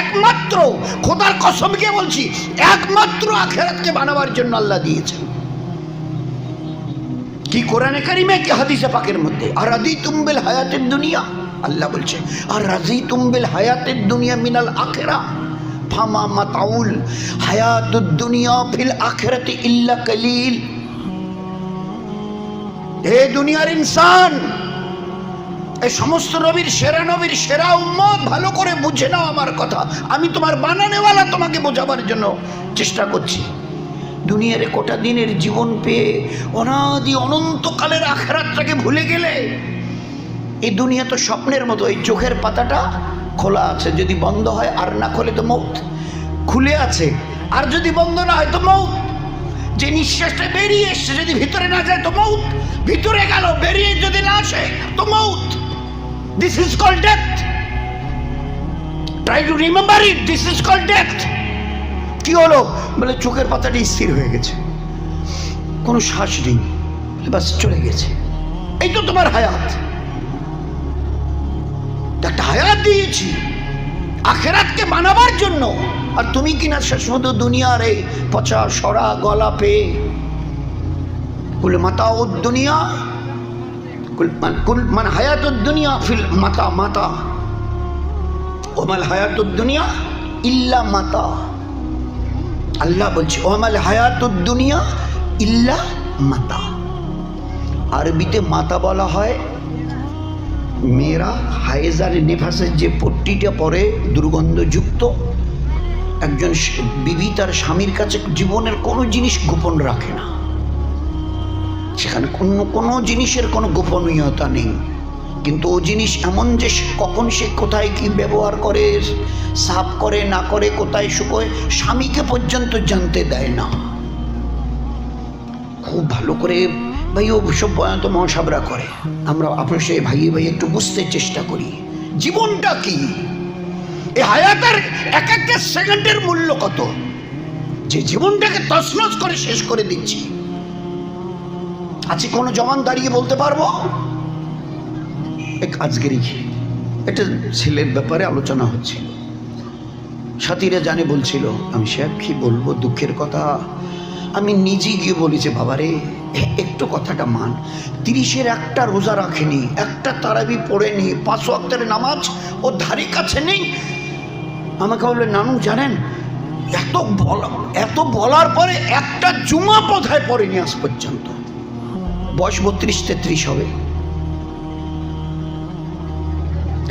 একমাত্র খোদার কসমকে বলছি, একমাত্র আখেরাতকে বানাবার জন্য আল্লাহ দিয়েছেন। কি কোরআনে কারিমে, কি হাদিসে পাকের মধ্যে? আর রাজি তুমবিল হায়াতের দুনিয়া। আল্লাহ বলছে আর রাজি তুমবিল হায়াতের দুনিয়া মিনাল আখেরা। ফামা মাতাউল হায়াতুদ দুনিয়া ফিল আখেরাতে ইল্লা কলিল। হে দুনিয়ার ইনসান এই সমস্ত নবীর সেরা নবীর সেরা উম্মত ভালো করে বুঝে নাও আমার কথা। আমি তোমার বানানেওয়ালা তোমাকে বোঝাবার জন্য চেষ্টা করছি। দুনিয়ার কোটা দিনের জীবন পেয়ে অনাদি অনন্তকালের আখেরাতটাকে ভুলে গেলে এই দুনিয়া তো স্বপ্নের মতো, এই চোখের পাতাটা খোলা আছে। যদি বন্ধ হয়, আর না খোলে তো মৌত। খুলে আছে, আর যদি বন্ধ না হয় তো মৌত। যে নিঃশ্বাসটা বেরিয়ে এসছে, যদি ভিতরে না যায় তো মৌত। ভিতরে গেল, বেরিয়ে যদি না আসে তো মৌত। This is call death try to remember it this is call death কি হলো? বলে চোখের পাতাটি স্থির হয়ে গেছে। কোনো শ্বাস নেই বাস চলে গেছে। এই তো তোমার হায়াত। একটা হায়াত দিয়েছি। আখেরাতকে বানাবার জন্য। আর তুমি কিনা শেষ মতো দুনিয়ার এই পচা, সরা গলা পেয়ে। বলে মাতা ও দুনিয়া দুনিয়া ফিল মাতা মাতা। দুনিয়া ইল্লা মাতা। আল্লাহ দুনিয়া ইল্লা মাতা। আরবিতে মাতা বলা হয়, মেয়েরা হায়েজার নেফাসের যে পট্টিটা পরে দুর্গন্ধযুক্ত, একজন বিবি তার স্বামীর কাছে জীবনের কোনো জিনিস গোপন রাখে না। সেখানে কোনো কোনো জিনিসের কোনো গোপনীয়তা নেই। কিন্তু ও জিনিস এমন যে কখন সে কোথায় কি ব্যবহার করে, সাফ করে, না করে, কোথায় শুকোয় স্বামীকে পর্যন্ত জানতে দেয় না। খুব ভালো করে ভাই ও সব বয়ান্ত মহাসাবরা করে। আমরা আপনার সে ভাই একটু বুঝতে চেষ্টা করি। জীবনটা কি? এই হায়াতের এক একটা সেকেন্ডের মূল্য কত? যে জীবনটাকে তছনছ করে শেষ করে দিচ্ছি। আছে কোনো জবান দাঁড়িয়ে বলতে পারব? আজকেরই এটা ছেলের ব্যাপারে আলোচনা হচ্ছিল। সাথীরা জানে বলছিল, আমি সাহেব কি বলব দুঃখের কথা। আমি নিজে গিয়ে বলেছি, বাবারে, একটু কথাটা মান। তিরিশের একটা রোজা রাখেনি, একটা তারাবি পড়েনি, পাঁচ ওয়াক্তের নামাজ ও ধারে কাছে নেই। আমাকে বললে নানু, জানেন, এত বলা, এত বলার পরে একটা জুমা বোধহয় পড়েনি আজ পর্যন্ত। বয়স বত্রিশ, তেত্রিশ হবে।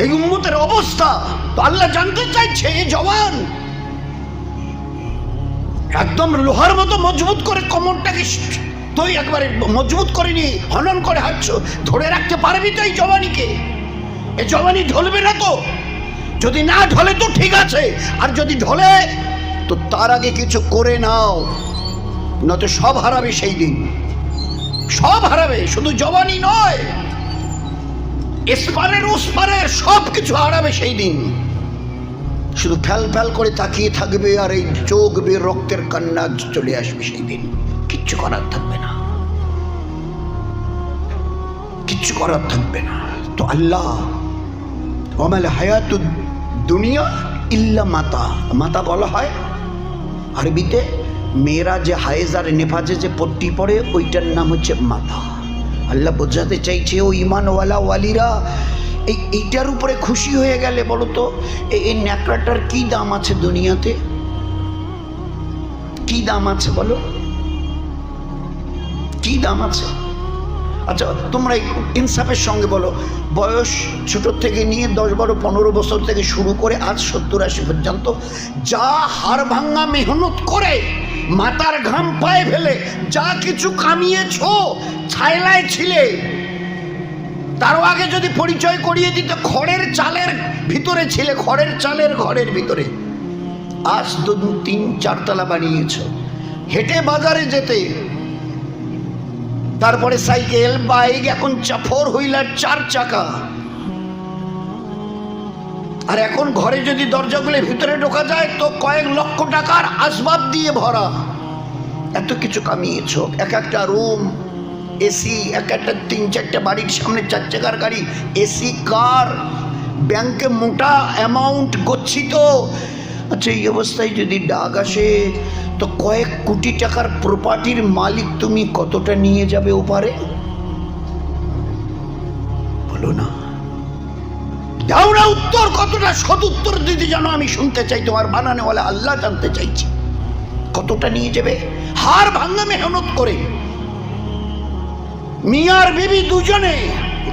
এই উম্মতের অবস্থা তো আল্লাহ জানতে চাইছে, এ জওয়ান। একদম লোহার মতো মজবুত করে কোমরটাকে তুই একবারে মজবুত করে নি, হনন করে হাঁটছ, ধরে রাখতে পারবি তো এই জওয়ানিকে। এ জওয়ানি ঢলবে না তো। যদি না ঢলে তো ঠিক আছে, আর যদি ঢলে, তো তার আগে কিছু করে নাও, নয়তো সব হারাবে সেই দিন। সব হারাবে, শুধু জওয়ানি নয় এসপারের ওসপারের সব কিছু হারাবে সেই দিন। শুধু ফ্যাল ফ্যাল করে তাকিয়ে থাকবে আর এই চোখ বে রক্তের কান্না চলে আসবে সেই দিন। কিচ্ছু করার থাকবে না। কিচ্ছু করার থাকবে না। তো আল্লাহ, ওমাল হায়াত দুনিয়া ইল্লা মাতা। মাতা বলা হয় আরবিতে। মেয়েরা যে হায়েজ আর নেফাজে যে পট্টি পড়ে, ওইটার নাম হচ্ছে মাথা আল্লাহ বোঝাতে চাইছে, ও ইমানওয়ালা ওয়ালিরা, এই, এইটার উপরে খুশি হয়ে গেলে বলো তো এই- এই ন্যাকড়াটার কি দাম আছে দুনিয়াতে? কি দাম আছে বলো? কি দাম আছে? আচ্ছা তোমরা ইনসাফের সঙ্গে বলো। বয়স ছোট থেকে নিয়ে দশ বারো পনেরো বছর থেকে শুরু করে আজ সত্তর আশি পর্যন্ত, যা হাড় ভাঙ্গা মেহনত করে, মাতার ঘাম পায়ে ফেলে, যা কিছু কামিয়েছ ছায়লায় ছিলে। তারও আগে যদি পরিচয় করিয়ে দিত খড়ের চালের ভিতরে ছিলে, খড়ের চালের ঘরের ভিতরে। আজ তো তিন চারতলা বানিয়েছ। হেঁটে বাজারে যেতে তারপরে সাইকেল, বাইক, এখন ফোর হুইলার চার চাকা। আর এখন ঘরে যদি দরজা খুলে ভিতরে ঢোকা যায়, তো কয়েক লক্ষ টাকার আসবাব দিয়ে ভরা। এত কিছু কামিয়েছ। এক একটা রুম এসি এক একটা তিন চারটা বাড়ির সামনে চার চাকার গাড়ি এসি কার ব্যাংকে মোটা অ্যামাউন্ট গচ্ছিত। আচ্ছা এই অবস্থায় যদি ডাক আসে, তো কয়েক কোটি টাকার প্রপার্টির মালিক তুমি কতটা নিয়ে যাবে ওপারে? বলো না। দাও না উত্তর, কতটা সদুত্তর দিদি জানো আমি শুনতে চাই, তোমার বানানে বলে আল্লাহ জানতে চাইছি। কতটা নিয়ে যাবে? হার ভাঙ্গা মেহনত করে। মিয়ার বিবি দুজনে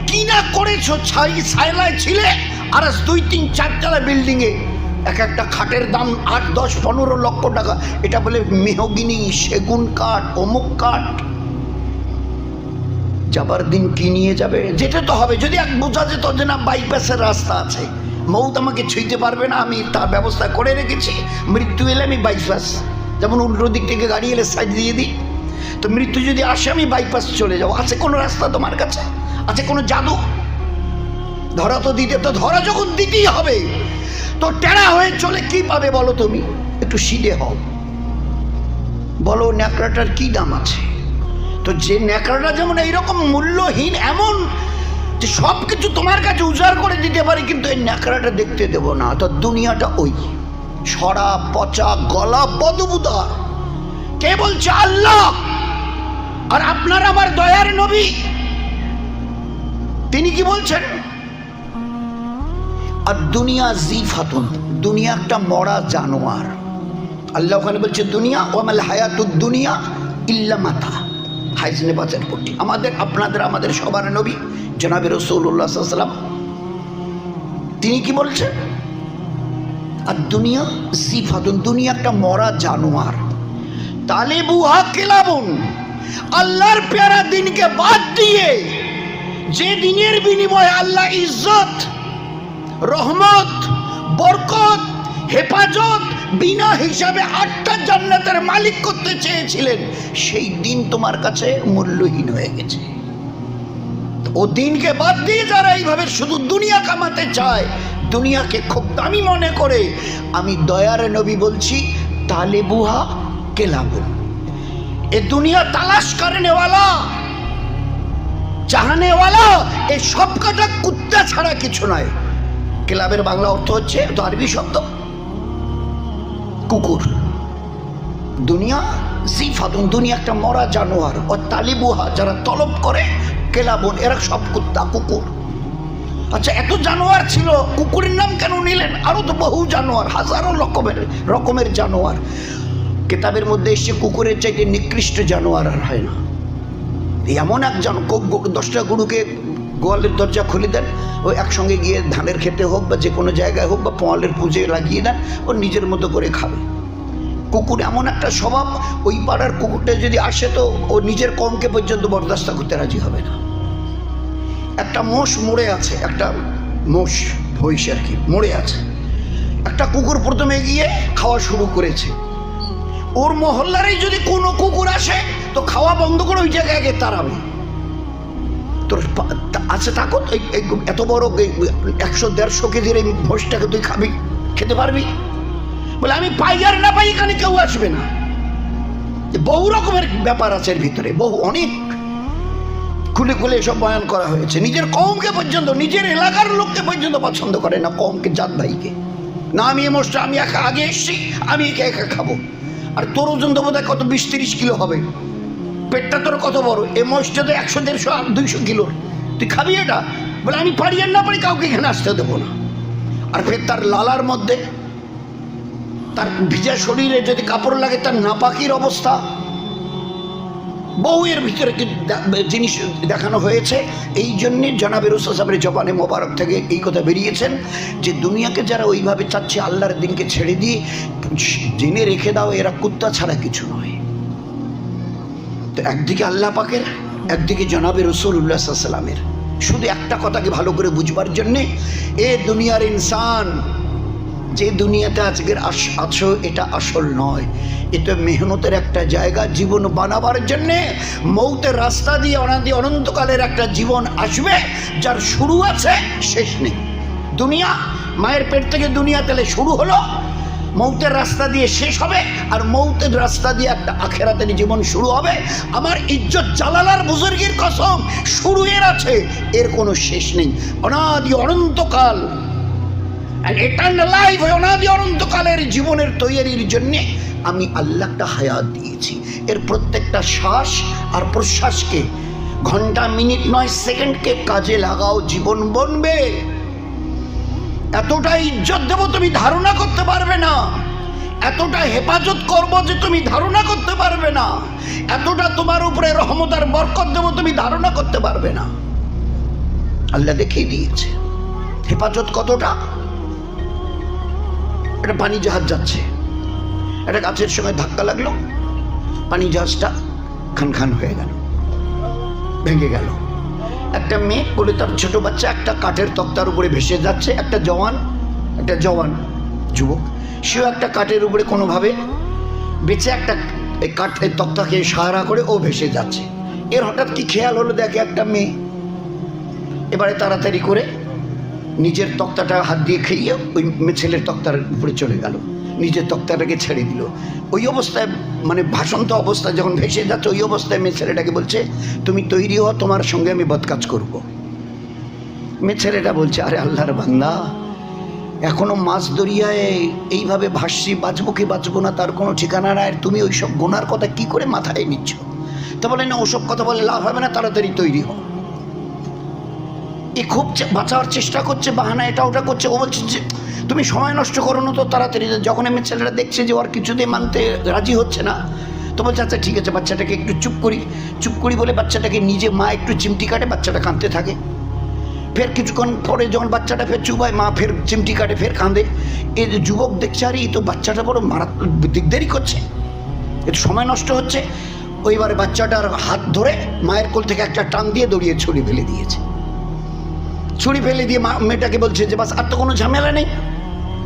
কি না করেছ, ছাই, সাইলায় ছিলে, আর দুই, তিন, চারতলা বিল্ডিং এ এক একটা খাটের দাম আট, দশ, পনেরো লক্ষ টাকা। এটা বলে মেহগিনি, সেগুন কাঠ, অমুক কাঠ। যাবার দিন কি নিয়ে যাবে? যেতে তো হবে। যদি এক বোঝা যেত যে না বাইপাসের রাস্তা আছে। মৌত আমাকে ছুঁইতে পারবে না, আমি তার ব্যবস্থা করে রেখেছি। মৃত্যু এলে আমি বাইপাস যেমন উল্টো দিক থেকে গাড়ি এলে সাইড দিয়ে দিই। তো মৃত্যু যদি আসে, আমি বাইপাস চলে যাব। আছে কোনো রাস্তা তোমার কাছে? আছে কোনো জাদু? ধরা তো দিতে তো, ধরা যখন দিতেই হবে। তো টেরা হয়ে চলে কি পাবে বলো তুমি? একটু সিধে হও। বলো ন্যাকড়াটার কি দাম আছে? তো যে ন্যাকড়াটা যেমন এইরকম মূল্যহীন, এমন যে সব কিছু তোমার কাছে উজাড় করে দিতে পারি, কিন্তু এই ন্যাকড়াটা দেখতে দেব না। তো দুনিয়াটা ওই। সরা, পচা, গলা বদবুদার কে বলছে আল্লাহ? আর আপনার আমার দয়ার নবী? তিনি কি বলছেন? আর দুনিয়া জি ফাতুন দুনিয়া একটা মরা জানোয়ার। আল্লাহ ওখানে বলছে, দুনিয়া ও ওমাল হায়াতুদ দুনিয়া ইল্লা মাথা হাইজনে বাজার পট্টি আমাদের, আপনাদের, আমাদের সবার নবী, জনাবে রসৌল্লা তিনি কি বলছেন আর দুনিয়া জি ফাতুন দুনিয়া একটা মরা জানোয়ার। তালেবু কেলাবুন আল্লাহর প্যারা দিনকে বাদ দিয়ে, যে দিনের বিনিময়ে আল্লাহ ইজ্জত রহমত, বরকত, হেফাজত বিনা হিসাবে আটটা জান্নাতের মালিক করতে চেয়েছিলেন। সেই দিন তোমার কাছে মূল্যহীন হয়ে গেছে। ও দিনকে বাদ দিয়ে যারা এইভাবে শুধু দুনিয়া কামাতে চায়, দুনিয়াকে খুব দামি মনে করে, আমি দয়ার নবী বলছি, তালেবুহা কেলাবু এ দুনিয়া তালাশ করেনেওয়ালা চাহানেওয়ালা এই সব কটা কুত্তা ছাড়া কিছু নয়। ক্লাবের বাংলা অর্থ হচ্ছে তো আরবি শব্দ। কুকুর। দুনিয়া সিফাতুন দুনিয়া একটা মরা জানোয়ার। ও তালিবুহা যারা তলব করে, কেলাবন, এরা সব কুত্তা, কুকুর। আচ্ছা এত জানোয়ার ছিল, কুকুরের নাম কেন নিলেন? আরও তো বহু জানোয়ার, হাজারো রকমের রকমের জানোয়ার। কেতাবের মধ্যে এসে কুকুরের চাইতে নিকৃষ্ট জানোয়ার আর হয় না। এমন একজন দশটা গরুকে গোয়ালের দরজা খুলে দেন, ও একসঙ্গে গিয়ে ধানের খেতে হোক বা যে কোনো জায়গায় হোক বা পোয়ালের পুজোয় লাগিয়ে দেন, ও নিজের মতো করে খাবে। কুকুর এমন একটা স্বভাব, ওই পাড়ার কুকুরটা যদি আসে তো ও নিজের কমকে পর্যন্ত বরদাস্ত করতে রাজি হবে না। একটা মোষ মরে আছে, একটা মোষ ভৈষ আর কি, মরে আছে। একটা কুকুর প্রথমে গিয়ে খাওয়া শুরু করেছে। ওর মহল্লারই যদি কোনো কুকুর আসে, তো খাওয়া বন্ধ করে ওই জায়গায় গিয়ে তাড়াবে। তোর আছে থাকো এত বড় একশো দেড়শো কেজির এই ভোজটাকে তুই খাবি? খেতে পারবি? বলে, আমি পাই আর না পাই এখানে কেউ আসবে না। বহু রকমের ব্যাপার আছে এর ভিতরে, বহু, অনেক। খুলে খুলে এসব বয়ান করা হয়েছে। নিজের কমকে পর্যন্ত, নিজের এলাকার লোককে পর্যন্ত পছন্দ করে না কমকে জাত ভাইকে। না, আমি এ মোষটা আমি একা আগে এসছি, আমি একে একা খাব। আর তোর ওজন তো বোধ কত, বিশ তিরিশ কিলো হবে। পেটটা তোর কত বড়? এ মোষটা তো একশো, দেড়শো, দুইশো কিলোর তুই খাবি এটা? বলে, আমি পারি আর না পারি কাউকে এখানে আসতে দেবো না। আর ফের তার লালার মধ্যে, তার ভিজা শরীরে যদি কাপড় লাগে, তার নাপাকির অবস্থা। বউয়ের ভিতরে জিনিস দেখানো হয়েছে? এই জন্যে জনাবে রুসাবের জবানে মোবারক থেকে এই কথা বেরিয়েছেন যে, দুনিয়াকে যারা ওইভাবে চাচ্ছে, আল্লাহর দিনকে ছেড়ে দিয়ে, জেনে রেখে দাও, এরা কুত্তা ছাড়া কিছু নয়। তো একদিকে আল্লাহ পাকের, একদিকে জনাবে রসুল্লাহ সাল্লামের শুধু একটা কথাকে ভালো করে বুঝবার জন্যে এ দুনিয়ার ইনসান, যে দুনিয়াতে আজকের আছো, এটা আসল নয়। এটা মেহনতের একটা জায়গা জীবন বানাবার জন্যে, মৌতের রাস্তা দিয়ে অনাদি অনন্তকালের একটা জীবন আসবে, যার শুরু আছে, শেষ নেই। দুনিয়া, মায়ের পেট থেকে দুনিয়া তাহলে শুরু হলো মৌতের রাস্তা দিয়ে শেষ হবে আর মৌতের রাস্তা দিয়ে একটা আখেরাতের জীবন শুরু হবে। আমার ইজ্জত জালালার বুজুর্গের কসম শুরু এর আছে, এর কোনো শেষ নেই। অনাদি অনন্তকাল লাইফ অনাদি অনন্তকালের জীবনের তৈরির জন্য আমি আল্লাহটা হায়াত দিয়েছি। এর প্রত্যেকটা শ্বাস আর প্রশ্বাসকে ঘণ্টা, মিনিট নয়, সেকেন্ডকে কাজে লাগাও, জীবন বনবে। এতটা ইজ্জত দেবো তুমি ধারণা করতে পারবে না। এতটা হেফাজত করব যে তুমি ধারণা করতে পারবে না। এতটা তোমার উপরে রহমত আর বরকত দেবো তুমি ধারণা করতে পারবে না। আল্লাহ দেখিয়ে দিয়েছে। হেফাজত কতটা? একটা পানি জাহাজ যাচ্ছে। একটা গাছের সঙ্গে ধাক্কা লাগল। পানি জাহাজটা খান খান হয়ে গেল। ভেঙে গেল। একটা মেয়ে করে তার ছোট বাচ্চা একটা কাঠের তক্তার উপরে ভেসে যাচ্ছে, একটা জওয়ান একটা জওয়ান যুবক, সেও একটা কাঠের উপরে কোনোভাবে বেঁচে একটা এই কাঠের তক্তাকে সাহারা করে ও ভেসে যাচ্ছে। এর হঠাৎ কি খেয়াল হলো দেখে একটা মেয়ে? এবারে তাড়াতাড়ি করে নিজের তক্তাটা হাত দিয়ে খেয়ে ওই ছেলের তক্তার উপরে চলে গেল। নিজের তক্তাটাকে ছেড়ে দিল। ওই অবস্থায় মানে ভাসন্ত অবস্থায় যখন ভেসে যাচ্ছে, ওই অবস্থায় মেয়ে ছেলেটাকে বলছে, তুমি তৈরি হও, তোমার সঙ্গে আমি বদকাজ করব। মেয়ে ছেলেটা বলছে, আরে আল্লাহর বান্দা, এখনও মাছ দরিয়ায় এইভাবে ভাসছি, বাঁচবো কি বাঁচবো না, তার কোনো ঠিকানা নাই তুমি ওইসব গোনার কথা কি করে মাথায় নিচ্ছ? তা বলে, না, ওসব কথা বলে লাভ হবে না, তাড়াতাড়ি তৈরি হও। এ খুব বাঁচার চেষ্টা করছে, বাহানা এটা ওটা করছে। ও বলছে যে, তুমি সময় নষ্ট করো না তো তাড়াতাড়ি। যখন আমি ছেলেটা দেখছে যে ওর কিছুতেই মানতে রাজি হচ্ছে না, তো বলছে আচ্ছা ঠিক আছে, বাচ্চাটাকে একটু চুপ করি। চুপ করি বলে বাচ্চাটাকে নিজে মা একটু চিমটি কাটে, বাচ্চাটা কাঁদতে থাকে। ফের কিছুক্ষণ পরে যখন বাচ্চাটা ফের চুপ হয়, মা ফের চিমটি কাটে, ফের কাঁদে। এই যে যুবক দেখছে, আর এই তো বাচ্চাটা বড় মারাত্মক দিকদারি করছে। একটু সময় নষ্ট হচ্ছে। ওইবারে বাচ্চাটার হাত ধরে মায়ের কোল থেকে একটা টান দিয়ে দড়িয়ে ছড়ি ফেলে দিয়েছে। ছুরি ফেলে দিয়ে মা মেয়েটাকে বলছে যে, বাস, আর তো কোনো ঝামেলা নেই।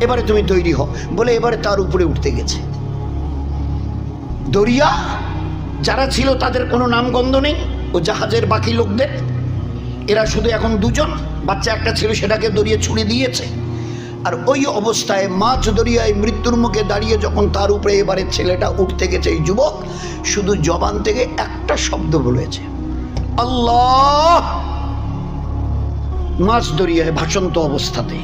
এবারে তুমি তৈরি হও। বলে এবারে তার উপরে উঠতে গেছে। দরিয়া, যারা ছিল তাদের কোনো নামগন্ধ নেই ও জাহাজের বাকি লোকদের। এরা শুধু এখন দুজন, বাচ্চা একটা ছিল সেটাকে দরিয়ে ছুড়ে দিয়েছে। আর ওই অবস্থায় মাছ দরিয়ায় মৃত্যুর মুখে দাঁড়িয়ে যখন তার উপরে এবারে ছেলেটা উঠতে গেছে এই যুবক, শুধু জবান থেকে একটা শব্দ বলেছে, আল্লাহ! মাছ দরিয়ায় ভাসন্ত অবস্থাতে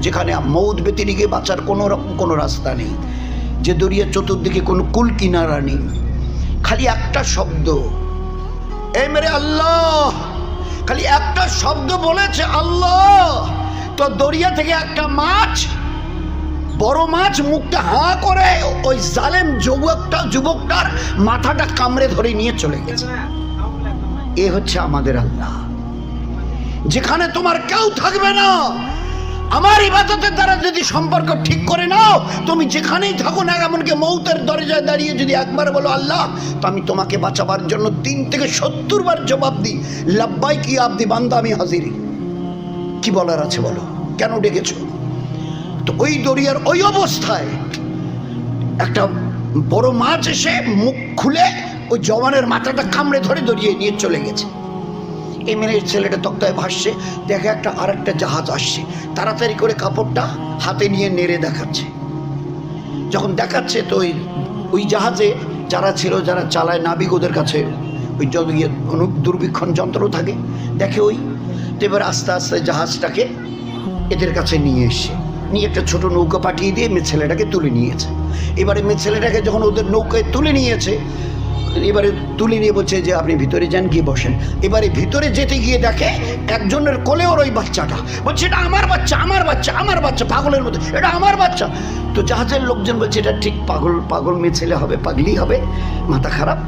যেখানে মৌদ ব্যতিরিকে বাঁচার কোনো রকম কোনো রাস্তা নেই। যে দরিয়ার চতুর্দিকে কোনো কুল কিনারা নেই। খালি একটা শব্দ, এ মেরে আল্লাহ! খালি একটা শব্দ বলেছে, আল্লাহ! তো দরিয়া থেকে একটা মাছ, বড় মাছ মুখটা হাঁ করে ওই জালেম যুবকটা, যুবকটার মাথাটা কামড়ে ধরে নিয়ে চলে গেছে। এ হচ্ছে আমাদের আল্লাহ। যেখানে তোমার কেউ থাকবে না। আমার ইবাদতের দ্বারা যদি সম্পর্ক ঠিক করে নাও, তুমি যেখানেই থাকো না এমনকি মৌতের দরজায় দাঁড়িয়ে যদি একবার বলো, আল্লাহ, তো আমি তোমাকে বাঁচাবার জন্য তিন থেকে সত্তর বার জবাব দিই। লাব্বাই কি আবদি, বান্দা আমি হাজিরি। কি বলার আছে বলো? কেন ডেকেছো? তো ওই দরিয়ার ওই অবস্থায় একটা বড় মাছ এসে মুখ খুলে ওই জওয়ানের মাথাটা কামড়ে ধরে দরিয়ে নিয়ে চলে গেছে। এই মেরে ছেলেটা তক্তায় ভাসছে, দেখে একটা আর একটা জাহাজ আসছে। তাড়াতাড়ি করে কাপড়টা হাতে নিয়ে নেড়ে দেখাচ্ছে। যখন দেখাচ্ছে তো ওই ওই জাহাজে যারা ছিল, যারা চালায় নাবিক ওদের কাছে, ওই কোনো দুর্বীক্ষণ যন্ত্র থাকে, দেখে ওই, তো এবার আস্তে আস্তে জাহাজটাকে এদের কাছে নিয়ে এসছে নিয়ে একটা ছোট নৌকা পাঠিয়ে দিয়ে মেয়ে ছেলেটাকে তুলে নিয়েছে। এবারে মেয়ে ছেলেটাকে যখন ওদের নৌকায় তুলে নিয়েছে এবারে তুলে নিয়ে বলছে যে আপনি ভিতরে যান, গিয়ে বসেন। এবারে ভিতরে যেতে গিয়ে দেখে একজনের কোলে ওর ওই বাচ্চাটা। বলছে, এটা আমার বাচ্চা আমার বাচ্চা আমার বাচ্চা, পাগলের মতো, এটা আমার বাচ্চা। তো জাহাজের লোকজন বলছে, এটা ঠিক পাগল পাগল মেয়ে ছেলে হবে পাগলি হবে, মাথা খারাপ।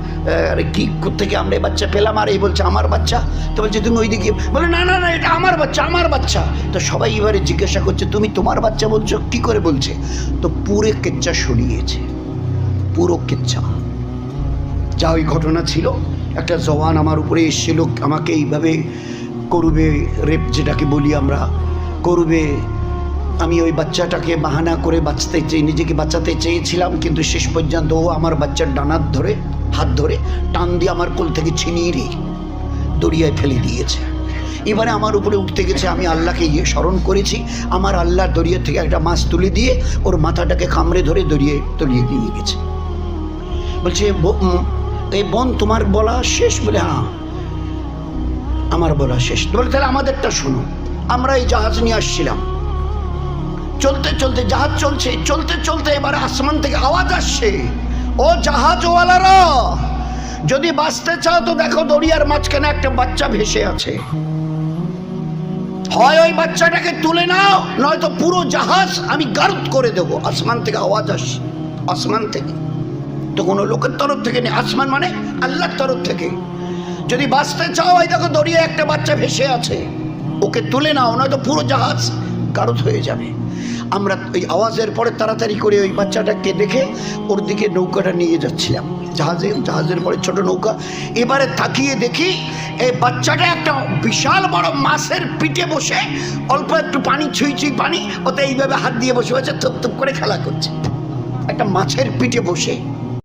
আরে কি থেকে আমরা এই বাচ্চা পেলাম? আর এই বলছে, আমার বাচ্চা। তো বলছে, তুমি ওই দিকে বলে, না না না, এটা আমার বাচ্চা আমার বাচ্চা। তো সবাই এবারে জিজ্ঞাসা করছে, তুমি তোমার বাচ্চা বলছো? কি করে বলছে? তো পুরো কেচ্চা সরিয়েছে পুরো কেচ্চা যা ওই ঘটনা ছিল একটা জওয়ান আমার উপরে এসেছিল আমাকে এইভাবে করবে রেপ যেটাকে বলি আমরা করবে আমি ওই বাচ্চাটাকে বাহানা করে বাঁচতে চেয়ে নিজেকে বাঁচাতে চেয়েছিলাম কিন্তু শেষ পর্যন্ত ও আমার বাচ্চার ডানার ধরে হাত ধরে টান দিয়ে আমার কোল থেকে ছিনিয়ে রে দরিয়ায় ফেলে দিয়েছে। এবারে আমার উপরে উঠতে গেছে আমি আল্লাহকে ইয়ে স্মরণ করেছি আমার আল্লাহ দরিয়া থেকে একটা মাছ তুলে দিয়ে ওর মাথাটাকে কামড়ে ধরে দরিয়ে তলিয়ে নিয়ে গেছে। বলছে "ব- উম, এই বোন তোমার বলা শেষ বলে হ্যাঁ আমার বলা শেষ। বলে, তাহলে আমাদেরটা শোনো। আমরা এই জাহাজ নিয়ে আসছিলাম। চলতে চলতে জাহাজ চলছে, চলতে চলতে এবার আসমান থেকে আওয়াজ আসছে। ও জাহাজওয়ালারা, যদি বাঁচতে চাও তো দেখো দরিয়ার মাঝখানে একটা বাচ্চা ভেসে আছে। হয় ওই বাচ্চাটাকে তুলে নাও, নয়তো পুরো জাহাজ আমি গারদ করে দেবো। আসমান থেকে আওয়াজ আসছে, আসমান থেকে। তো কোনো লোকের তরফ থেকে নেই আসমান মানে আল্লাহর তরফ থেকে। যদি বাঁচতে চাও, এই দেখো দরিয়া একটা বাচ্চা ভেসে আছে। ওকে তুলে নাও, নয়তো পুরো জাহাজ গারদ হয়ে যাবে। আমরা ওই আওয়াজের পরে তাড়াতাড়ি করে ওই বাচ্চাটাকে দেখে ওর দিকে নৌকাটা নিয়ে যাচ্ছিলাম। জাহাজে, জাহাজের পরে ছোট নৌকা। এবারে তাকিয়ে দেখি, এই বাচ্চাটা একটা বিশাল বড় মাছের পিঠে বসে অল্প একটু পানি, ছুঁই ছুঁই পানি, ওতে এইভাবে হাত দিয়ে বসে বসে থপ থপ করে খেলা করছে। একটা মাছের পিঠে বসে